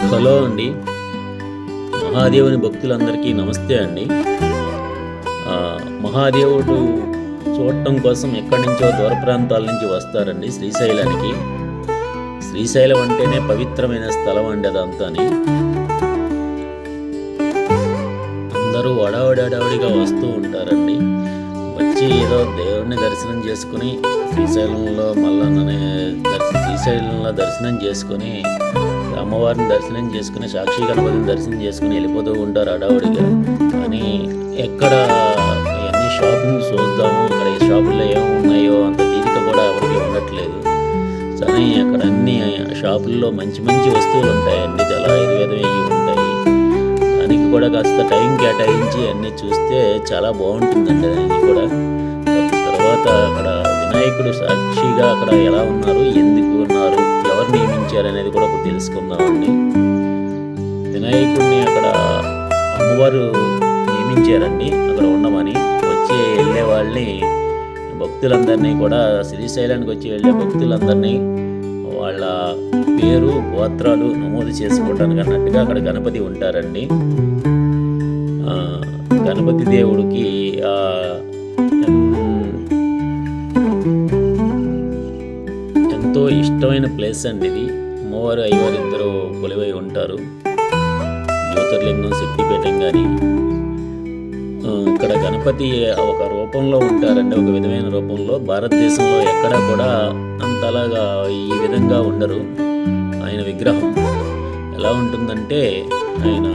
Hello అండి. మహాదేవుని భక్తులందరికీ నమస్తే అండి. మహాదేవుడు చూడటం కోసం ఎక్కడి నుంచో దూర ప్రాంతాల నుంచి వస్తారండి శ్రీశైలానికి. శ్రీశైలం అంటేనే పవిత్రమైన స్థలం అండి అదంతాని అందరూ వడావడావడిగా వస్తూ ఉంటారండి. వచ్చి ఏదో దేవుడిని దర్శనం చేసుకుని శ్రీశైలంలో మల్లన్ననే దర్శ శ్రీశైలంలో దర్శనం చేసుకుని అమ్మవారిని దర్శనం చేసుకుని సాక్షి గణపతిని దర్శనం చేసుకుని వెళ్ళిపోతూ ఉంటారు అడావుడిగా కానీ ఎక్కడ ఎన్ని షాపింగ్ చూద్దాము అక్కడ ఏ షాపుల్లో ఏమి ఉన్నాయో అంత తీరిక కూడా ఎవరికి ఉండట్లేదు. కానీ అక్కడ అన్ని షాపుల్లో మంచి మంచి వస్తువులు ఉంటాయండి చాలా ఆయుర్వేదం ఇవి ఉంటాయి. దానికి కూడా కాస్త టైం కేటాయించి అన్నీ చూస్తే చాలా బాగుంటుందండి అది కూడా. తర్వాత అక్కడ వినాయకుడు సాక్షిగా అక్కడ ఎలా ఉన్నారు ఎందుకు అది కూడా ఒకటి తెలుసుకుందామండి. వినాయకుడిని అక్కడ అమ్మవారు నియమించారండి. అక్కడ ఉండమని వచ్చి వెళ్ళే వాళ్ళని భక్తులందరినీ కూడా శ్రీశైలానికి వచ్చి వెళ్ళే భక్తులందరినీ వాళ్ళ పేరు గోత్రాలు నమోదు చేసుకోవడానికి అన్నట్టుగా అక్కడ గణపతి ఉంటారండి. గణపతి దేవుడికి ఎంతో ఇష్టమైన ప్లేస్ అండి ఇది. అమ్మవారు అయ్యవారు ఇద్దరు ఉంటారు. జ్యోతిర్లింగం శక్తిపీఠం కానీ ఇక్కడ గణపతి ఒక రూపంలో ఉంటారండి ఒక విధమైన రూపంలో. భారతదేశంలో ఎక్కడ కూడా అంతలాగా ఈ విధంగా ఉండరు. ఆయన విగ్రహం ఎలా ఉంటుందంటే ఆయన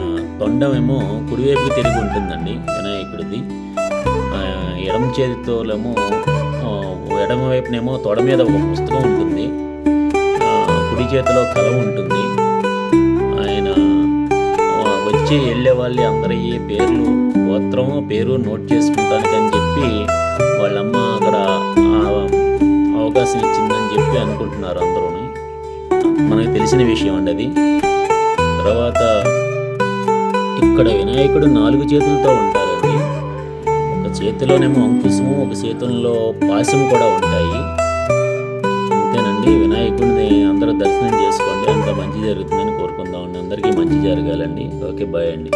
తొండమేమో కుడివైపు తిరిగి ఉంటుందండి వినాయకుడిది. ఎడమ చేతితోలేమో ఎడమ వైపునేమో తొడ మీద ఒక పుస్తకం ఉంటుంది. కుడి చేతిలో కలం ఉంటుంది. ఆయన వచ్చి వెళ్ళే వాళ్ళు అందరి పేర్లు గోత్రము పేరు నోట్ చేసుకుంటానికి అని చెప్పి వాళ్ళమ్మ అక్కడ అవకాశం ఇచ్చిందని చెప్పి అనుకుంటున్నారు అందరూ మనకు తెలిసిన విషయం అండి అది. తర్వాత ఇక్కడ వినాయకుడు నాలుగు చేతులతో ఉంటారండి. ఒక చేతిలోనేమో అంకుశము ఒక చేతుల్లో పాశము కూడా ఉంటాయి. దర్శనం చేసుకోండి. అంత మంచి జరుగుతుందని కోరుకుందామండి అందరికీ మంచి జరగాలండి. ఓకే బాయ్ అండి.